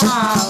পাও